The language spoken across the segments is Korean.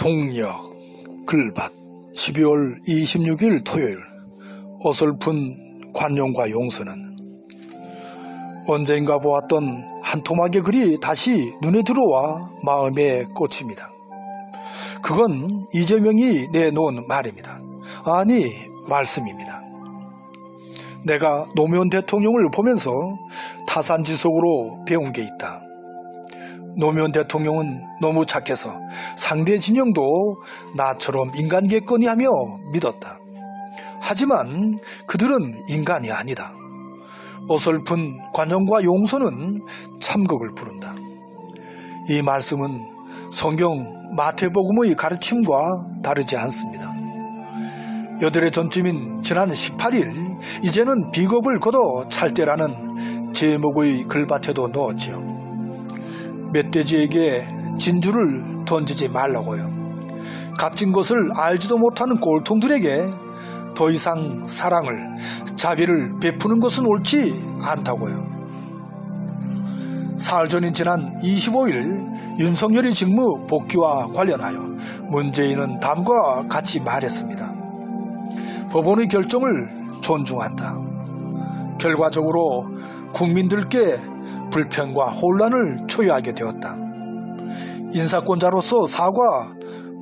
동력 글밭 12월 26일 토요일 어설픈 관용과 용서는 언젠가 보았던 한 토막의 글이 다시 눈에 들어와 마음에 꽂힙니다. 그건 이재명이 내놓은 말입니다. 아니 말씀입니다. 내가 노무현 대통령을 보면서 타산지속으로 배운 게 있다. 노무현 대통령은 너무 착해서 상대 진영도 나처럼 인간겠거니 하며 믿었다. 하지만 그들은 인간이 아니다. 어설픈 관용과 용서는 참극을 부른다. 이 말씀은 성경 마태복음의 가르침과 다르지 않습니다. 여들의 전쯤인 지난 18일 이제는 비겁을 걷어 찰 때라는 제목의 글밭에도 넣었지요. 멧돼지에게 진주를 던지지 말라고요. 값진 것을 알지도 못하는 꼴통들에게 더 이상 사랑을, 자비를 베푸는 것은 옳지 않다고요. 사흘 전인 지난 25일 윤석열이 직무 복귀와 관련하여 문재인은 다음과 같이 말했습니다. 법원의 결정을 존중한다. 결과적으로 국민들께 불편과 혼란을 초래하게 되었다. 인사권자로서 사과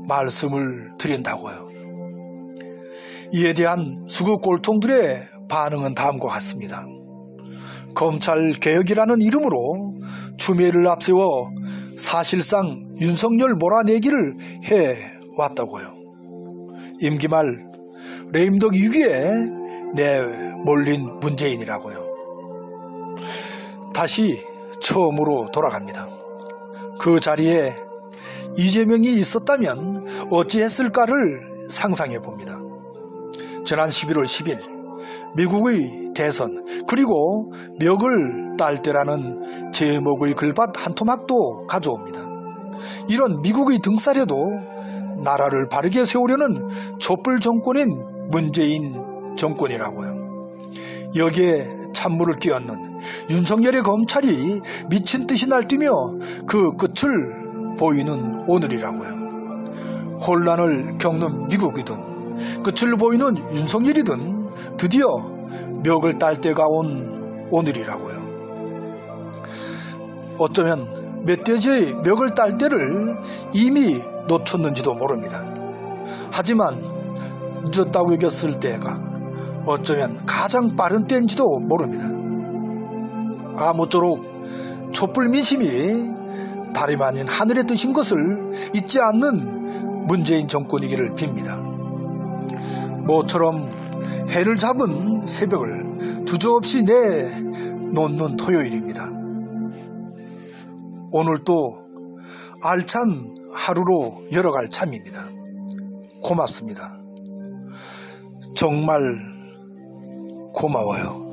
말씀을 드린다고요. 이에 대한 수구 꼴통들의 반응은 다음과 같습니다. 검찰 개혁이라는 이름으로 추미애를 앞세워 사실상 윤석열 몰아내기를 해 왔다고요. 임기 말 레임덕 위기에 내몰린 문재인이라고요. 다시 처음으로 돌아갑니다. 그 자리에 이재명이 있었다면 어찌했을까를 상상해 봅니다. 지난 11월 10일 미국의 대선 그리고 멱을 딸 때라는 제목의 글밭 한 토막도 가져옵니다. 이런 미국의 등살에도 나라를 바르게 세우려는 촛불 정권인 문재인 정권이라고요. 여기에 찬물을 끼얹는 윤석열의 검찰이 미친 듯이 날뛰며 그 끝을 보이는 오늘이라고요. 혼란을 겪는 미국이든 끝을 보이는 윤석열이든 드디어 멱을 딸 때가 온 오늘이라고요. 어쩌면 멧돼지의 멱을 딸 때를 이미 놓쳤는지도 모릅니다. 하지만 늦었다고 여겼을 때가 어쩌면 가장 빠른 때인지도 모릅니다. 아무쪼록 촛불 민심이 다름 아닌 하늘에 뜨신 것을 잊지 않는 문재인 정권이기를 빕니다. 모처럼 해를 잡은 새벽을 두저없이 내놓는 토요일입니다. 오늘도 알찬 하루로 열어갈 참입니다. 고맙습니다. 정말 고마워요.